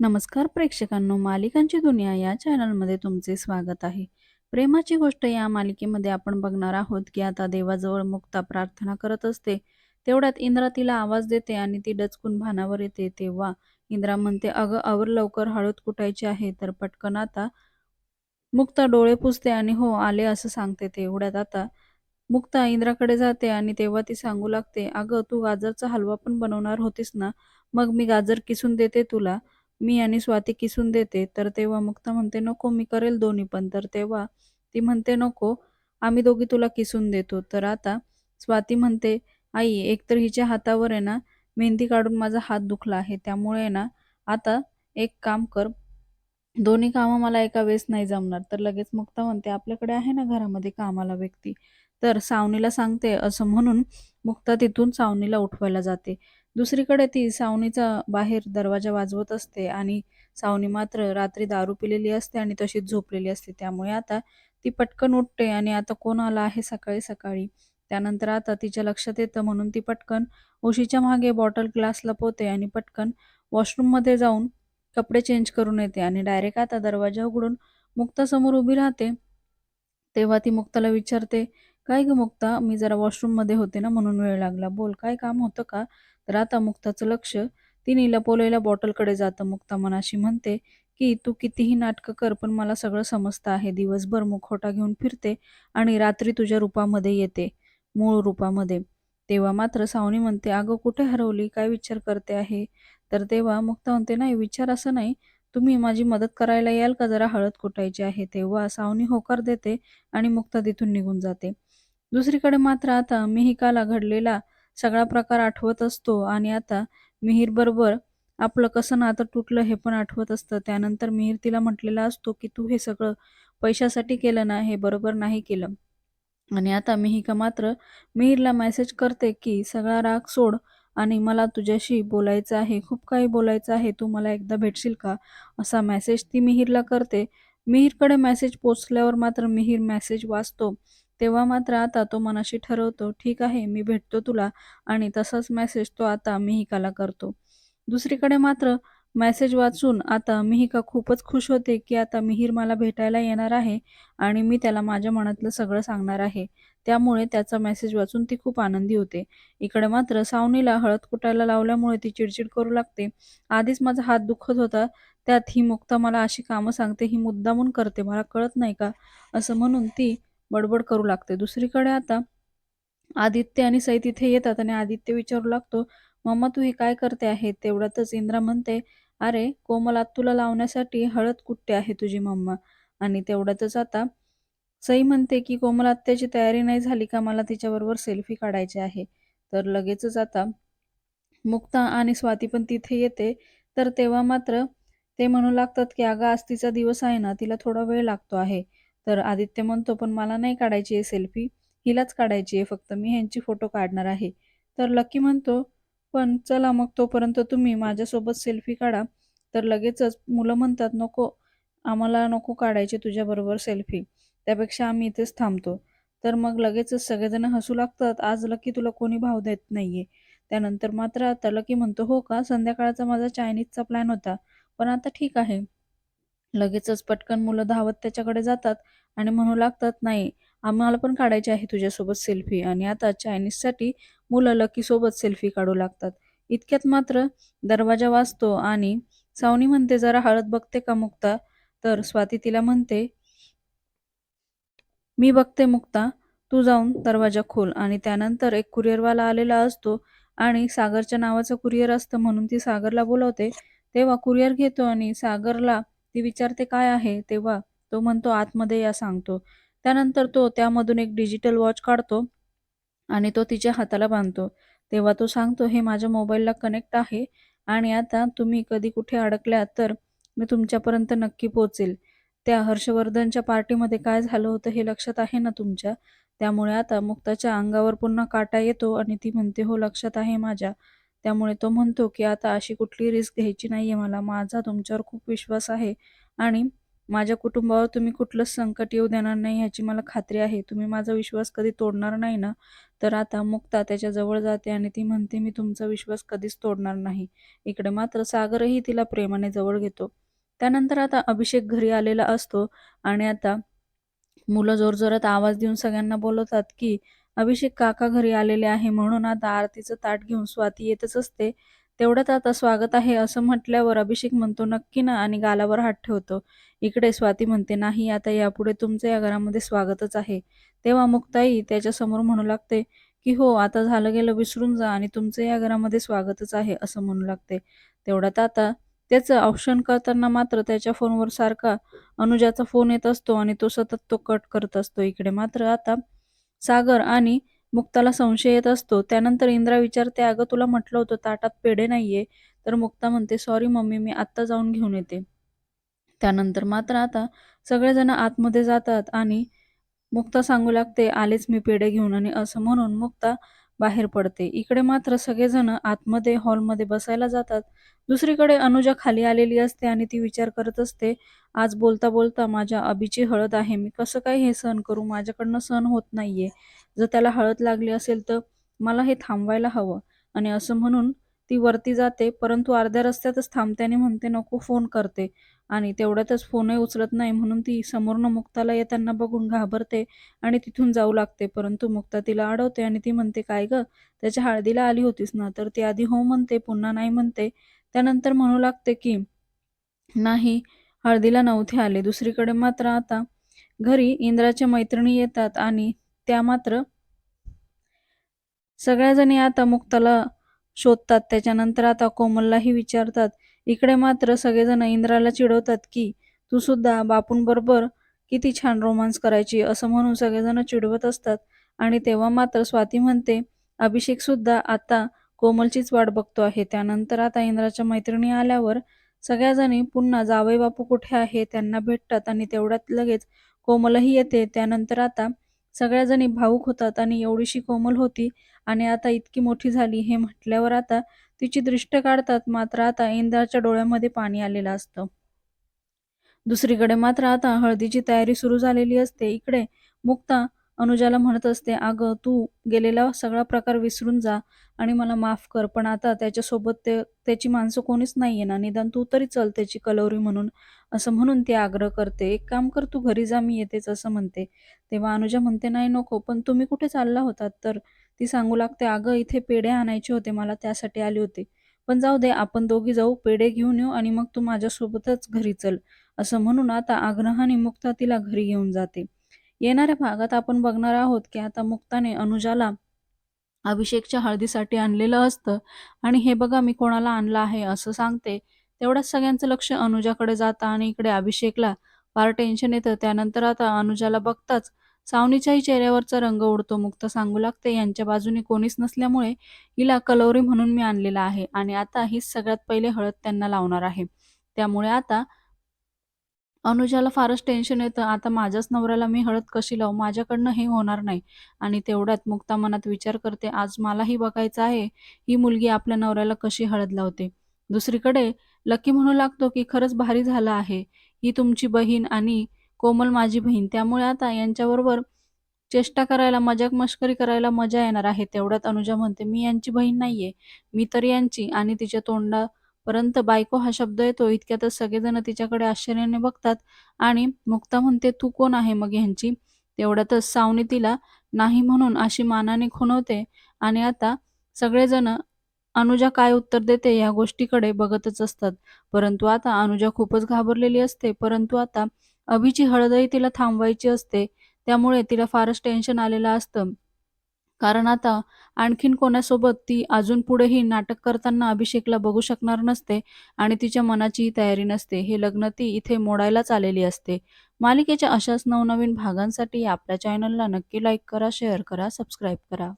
नमस्कार प्रेक्षकांनो मालिकांची दुनिया या चॅनलमध्ये तुमचे स्वागत आहे. प्रेमाची गोष्ट या मालिकेमध्ये आपण बघणार आहोत की आता देवाजवळ मुक्ता प्रार्थना करत असते. तेवढ्यात इंद्रा तिला आवाज देते आणि ती डचकून भानावर येते. तेव्हा इंद्रा म्हणते अगं आवर लवकर हळद कुटायची आहे. तर पटकन आता मुक्ता डोळे पुसते आणि हो आले असं सांगते. तेवढ्यात आता मुक्ता इंद्राकडे जाते आणि तेव्हा ती सांगू लागते अगं तू गाजरचा हलवा पण बनवणार होतीस ना? मग मी गाजर किसून देते तुला. मी आणि स्वाती किसून देते. तर तेव्हा मुक्ता म्हणते नको मी करेल दोन्ही पण. तर तेव्हा ती म्हणते नको आम्ही दोघी तुला किसून देतो. तर आता स्वाती म्हणते आई एकतर हिच्या हातावर आहे ना मेहंदी काढून माझा हात दुखला आहे. त्यामुळे ना आता एक काम कर दोन्ही कामं मला एका वेळेस नाही जमणार. तर लगेच मुक्ता म्हणते आपल्याकडे आहे ना घरामध्ये कामाला व्यक्ती. तर सावनीला सांगते असं म्हणून मुक्ता तिथून सावनीला उठवायला जाते. दुसरीकडे ती सावनीचा बाहेर दरवाजा वाजवत असते आणि सावनी मात्र रात्री दारू पिलेली असते आणि तशीच झोपलेली असते. त्यामुळे आता ती पटकन उठते आणि आता कोण आला आहे सकाळी सकाळी? त्यानंतर आता तिच्या लक्षात येतं म्हणून ती पटकन उशीच्या मागे बॉटल ग्लास लपवते आणि पटकन वॉशरूममध्ये जाऊन कपडे चेंज करून येते आणि डायरेक्ट आता दरवाजा उघडून मुक्तासमोर उभी राहते. तेव्हा ती मुक्ताला विचारते काय ग मुक्ता? मी जरा वॉशरूममध्ये होते ना म्हणून वेळ लागला. बोल काय काम होतं का? तर आता मुक्ताचं लक्ष तिने लपवलेल्या बॉटलकडे जातं. मुक्ता मनाशी म्हणते की तू कितीही नाटकं कर पण मला सगळं समजतं आहे. दिवसभर मुखवटा घेऊन फिरते आणि रात्री तुझ्या रूपामध्ये येते मूळ रूपामध्ये. तेव्हा मात्र सावनी म्हणते अगं कुठे हरवली? काय विचार करते आहे? तर तेव्हा मुक्ता म्हणते नाही विचार असं नाही. तुम्ही माझी मदत करायला याल का? जरा हळद कुटायची आहे. तेव्हा सावनी होकार देते आणि मुक्ता तिथून निघून जाते. दुसरीकडे मात्र आता मिहिकाला घडलेला सगळा प्रकार आठवत असतो आणि आता मिहीर बरोबर आपलं कसं नातं तुटलं हे पण आठवत असतं. त्यानंतर मिहीर तिला म्हटलेला असतो की तू हे सगळं पैशासाठी केलं ना हे बरोबर नाही केलं. आणि आता मिहिका मात्र मिहीरला मेसेज करते की सगळा राग सोड आणि मला तुझ्याशी बोलायचं आहे. खूप काही बोलायचं आहे. तू मला एकदा भेटशील का? असा मेसेज ती मिहीरला करते. मिहीरकडे मेसेज पोचल्यावर मात्र मिहीर मेसेज वाचतो. तेव्हा मात्र आता तो मनाशी ठरवतो ठीक आहे मी भेटतो तुला आणि तसाच मेसेज तो आता मिहिकाला करतो. दुसरीकडे मात्र मेसेज वाचून आता मिहिका खूपच खुश होते की आता मिहीर मला भेटायला येणार आहे आणि मी त्याला माझ्या मनातलं सगळं सांगणार आहे. त्यामुळे त्याचा मेसेज वाचून ती खूप आनंदी होते. इकडे मात्र सावनीला हळद कुटायला लावल्यामुळे ती चिडचिड करू लागते. आधीच माझा हात दुखत होता. त्यात ही मुक्ता मला अशी कामं सांगते ही मुद्दामून करते मला कळत नाही का? असं म्हणून ती बडबड करू लागते. दुसरीकडे आता आदित्य आणि सई तिथे येतात आणि आदित्य विचारू लागतो मम्मा तू हे काय करते आहे? तेवढ्यातच इंद्रा म्हणते अरे कोमल तुला लावण्यासाठी हळद कुट्टे आहे तुझी मम्मा. आणि तेवढ्यातच आता सई म्हणते की कोमल आत्याची तयारी नाही झाली का? मला तिच्याबरोबर सेल्फी काढायची आहे. तर लगेचच आता मुक्ता आणि स्वाती पण तिथे येते. तर तेव्हा मात्र ते म्हणू लागतात की अगं आज तिचा दिवस आहे ना तिला थोडा वेळ लागतो आहे. तर आदित्य म्हणतो पण मला नाही काढायची आहे सेल्फी हिलाच काढायची आहे फक्त. मी ह्यांची फोटो काढणार आहे. तर लकी म्हणतो पण चला मग तोपर्यंत तुम्ही माझ्यासोबत सेल्फी काढा. तर लगेचच मुलं म्हणतात नको आम्हाला नको काढायचे तुझ्याबरोबर सेल्फी त्यापेक्षा आम्ही इथेच थांबतो. तर मग लगेचच सगळेजण हसू लागतात आज लकी तुला कोणी भाव देत नाहीये. त्यानंतर मात्र आता लकी म्हणतो हो का? संध्याकाळचा माझा चायनीजचा प्लॅन होता. पण आता ठीक आहे. लगेचच पटकन मुलं धावत त्याच्याकडे जातात आणि म्हणू लागतात नाही आम्हाला पण काढायची आहे तुझ्यासोबत सेल्फी आणि आता चायनीजसाठी मुलं लकीसोबत सेल्फी काढू लागतात. इतक्यात मात्र दरवाजा वाजतो आणि सावनी म्हणते जरा हळद बघते का मुक्ता? तर स्वाती तिला म्हणते मी बघते मुक्ता तू जाऊन दरवाजा खोल. आणि त्यानंतर एक कुरिअरवाला आलेला असतो आणि सागरच्या नावाचं कुरिअर असतं म्हणून ती सागरला बोलवते. तेव्हा कुरिअर घेतो आणि सागरला ती विचारते काय आहे? तेव्हा तो म्हणतो आतमध्ये या सांगतो. त्यानंतर तो त्यामधून एक डिजिटल वॉच काढतो आणि तो तिच्या हाताला बांधतो. तेव्हा तो सांगतो हे माझ्या मोबाईलला कनेक्ट आहे आणि आता तुम्ही कधी कुठे अडकल्यात तर मी तुमच्यापर्यंत नक्की पोहोचेल. त्या हर्षवर्धनच्या पार्टीमध्ये काय झालं होतं हे लक्षात आहे ना तुमच्या? त्यामुळे आता मुक्ताच्या अंगावर पुन्हा काटा येतो आणि ती म्हणते हो लक्षात आहे माझ्या. त्यामुळे तो म्हणतो की आता अशी कुठली रिस्क घ्यायची नाहीये मला. माझा तुमच्यावर खूप विश्वास आहे आणि माझ्या कुटुंबावर तुम्ही कुठलंच संकट येऊ देणार नाही ह्याची मला खात्री आहे. तुम्ही माझा विश्वास कधी तोडणार नाही ना? तर आता मुक्ता त्याच्याजवळ जाते आणि ती म्हणते मी तुमचा विश्वास कधीच तोडणार नाही. इकडे मात्र सागरही तिला प्रेमाने जवळ घेतो. त्यानंतर आता अभिषेक घरी आलेला असतो आणि आता मुलं जोरजोरात आवाज देऊन सगळ्यांना बोलवतात की अभिषेक काका घरी आलेले आहे म्हणून आता आरतीचं ताट घेऊन स्वाती येतच असते. तेवढ्यात आता स्वागत आहे असं म्हटल्यावर अभिषेक म्हणतो नक्की ना आणि गालावर हात ठेवतो. इकडे स्वाती म्हणते नाही आता यापुढे तुमचं या घरामध्ये स्वागतच आहे. तेव्हा मुक्ताई त्याच्यासमोर म्हणू लागते की हो आता झालं गेलं विसरून जा आणि तुमचं या घरामध्ये स्वागतच आहे असं म्हणू लागते. तेवढ्यात आता त्याचं औक्षण करताना मात्र त्याच्या फोनवर सारखा अनुजाचा फोन येत असतो आणि तो सतत तो कट करत असतो. इकडे मात्र आता सागर आणि मुक्ताला संशय येत असतो. त्यानंतर इंद्रा विचारते अगं तुला म्हटलं होतं ताटात पेढे नाहीये तर मुक्ता म्हणते सॉरी मम्मी मी आत्ता जाऊन घेऊन येते त्यानंतर मात्र आता सगळेजण आतमध्ये जातात आणि मुक्ता सांगू लागते आलेच मी पेढे घेऊन आणि असं म्हणून मुक्ता बाहेर पडते. इकडे मात्र सगळेजण आतमध्ये हॉलमध्ये बसायला जातात. दुसरीकडे अनुजा खाली आलेली असते आणि ती विचार करत असते आज बोलता बोलता माझ्या अभिची हळद आहे. मी कसं काय हे सहन करू? माझ्याकडनं सहन होत नाहीये. जर त्याला हळद लागली असेल तर मला हे थांबवायला हवं. आणि असं म्हणून ती वरती जाते परंतु अर्ध्या रस्त्यातच थांबते आणि म्हणते नको फोन करते. आणि तेवढ्यातच फोनही उचलत नाही म्हणून ती समोरनं मुक्ताला येताना बघून घाबरते आणि तिथून जाऊ लागते परंतु मुक्ता तिला अडवते आणि ती म्हणते काय ग त्याच्या हळदीला आली होतीस ना तर ती आधी हो म्हणते पुन्हा नाही म्हणते. त्यानंतर म्हणू लागते की नाही हळदीला नव्हते आले दुसरीकडे मात्र आता घरी इंद्राच्या मैत्रिणी येतात आणि त्या मात्र सगळ्याजणी आता मुक्ताला शोधतात. त्याच्यानंतर आता कोमललाही विचारतात इकडे मात्र सगळेजण इंद्राला चिडवतात की तू सुद्धा बापूंबरोबर किती छान रोमांस करायची? असं म्हणून सगळेजण चिडवत असतात. आणि तेव्हा मात्र स्वाती म्हणते अभिषेक सुद्धा आता कोमलचीच वाट बघतो आहे. त्यानंतर आता इंद्राच्या मैत्रिणी आल्यावर सगळ्याजणी पुन्हा जावई बापू कुठे आहे? त्यांना भेटतात आणि तेवढ्यात लगेच कोमलही येते. त्यानंतर आता सगळ्याजणी भाऊक होतात आणि एवढीशी कोमल होती आणि आता इतकी मोठी झाली हे म्हटल्यावर आता तिची दृष्ट काढतात मात्र आता इंद्राच्या डोळ्यामध्ये पाणी आलेलं असतं. दुसरीकडे मात्र आता हळदीची तयारी सुरू झालेली असते. इकडे मुक्ता अनुजाला म्हणत असते अगं तू गेलेला सगळा प्रकार विसरून जा आणि मला माफ कर पण आता त्याच्यासोबत ते त्याची माणसं कोणीच नाहीये ना. निदान तू तरी चल त्याची कलवरी म्हणून असं म्हणून ती आग्रह करते. एक काम कर तू घरी जा मी येतेच असं म्हणते. तेव्हा अनुजा म्हणते नाही नको पण तुम्ही कुठे चालला होतात? तर ती सांगू लागते अगं इथे पेढे आणायचे होते मला त्यासाठी आले होते. पण जाऊ दे आपण दोघी जाऊ पेढे घेऊन येऊ आणि मग तू माझ्यासोबतच घरी चल. असं म्हणून आता आग्रहाने मुक्ता तिला घरी घेऊन जाते. येणाऱ्या भागात आपण बघणार आहोत की आता मुक्ताने अनुजाला अभिषेकच्या हळदीसाठी आणलेलं असतं आणि हे बघा मी कोणाला आणलं आहे असं सांगते. तेवढ्याच सगळ्यांचं लक्ष अनुजाकडे जातं आणि इकडे अभिषेकला फार टेन्शन येतं. त्यानंतर आता अनुजाला बघताच सावनीच्याही चेहऱ्यावरचा रंग उडतो मुक्त सांगू लागते. यांच्या बाजूने कोणीच नसल्यामुळे हिला कलवरी म्हणून मी आणलेला आहे आणि आता हीच सगळ्यात पहिले हळद त्यांना लावणार आहे. त्यामुळे आता अनुजाला फारच टेन्शन येतं. आता माझ्याच नवऱ्याला मी हळद कशी लावू? माझ्याकडनं हे होणार नाही. आणि तेवढ्यात मुक्ता मनात विचार करते आज मलाही बघायचं आहे ही मुलगी आपल्या नवऱ्याला कशी हळद लावते? दुसरीकडे लकी म्हणू लागतो की खरंच भारी झालं आहे. ही तुमची बहीण आणि कोमल माझी बहीण. त्यामुळे आता यांच्याबरोबर चेष्टा करायला मजाक मस्करी करायला मजा येणार आहे तेवढ्यात अनुजा म्हणते मी यांची बहीण नाहीये. मी तर यांची आणि तिच्या तोंडापर्यंत बायको हा शब्द येतो. इतक्यातच सगळेजण तिच्याकडे आश्चर्याने बघतात आणि मुक्ता म्हणते तू कोण आहे मग ह्यांची तेवढ्यातच सावनी तिला नाही म्हणून अशी मानाने खुणवते आणि आता सगळेजण अनुजा काय उत्तर देते या गोष्टीकडे बघतच असतात. परंतु आता अनुजा खूपच घाबरलेली असते. परंतु आता अभिची हळदही तिला थांबवायची असते त्यामुळे तिला फारच टेन्शन आलेलं असतं. कारण आता आणखीन कोणासोबत ती अजून पुढेही नाटक करताना अभिषेकला बघू शकणार नसते आणि तिच्या मनाचीही तयारी नसते. हे लग्न ती इथे मोडायलाच आलेली असते. मालिकेच्या अशाच नवनवीन भागांसाठी आपल्या चॅनलला नक्की लाईक करा शेअर करा सबस्क्राईब करा.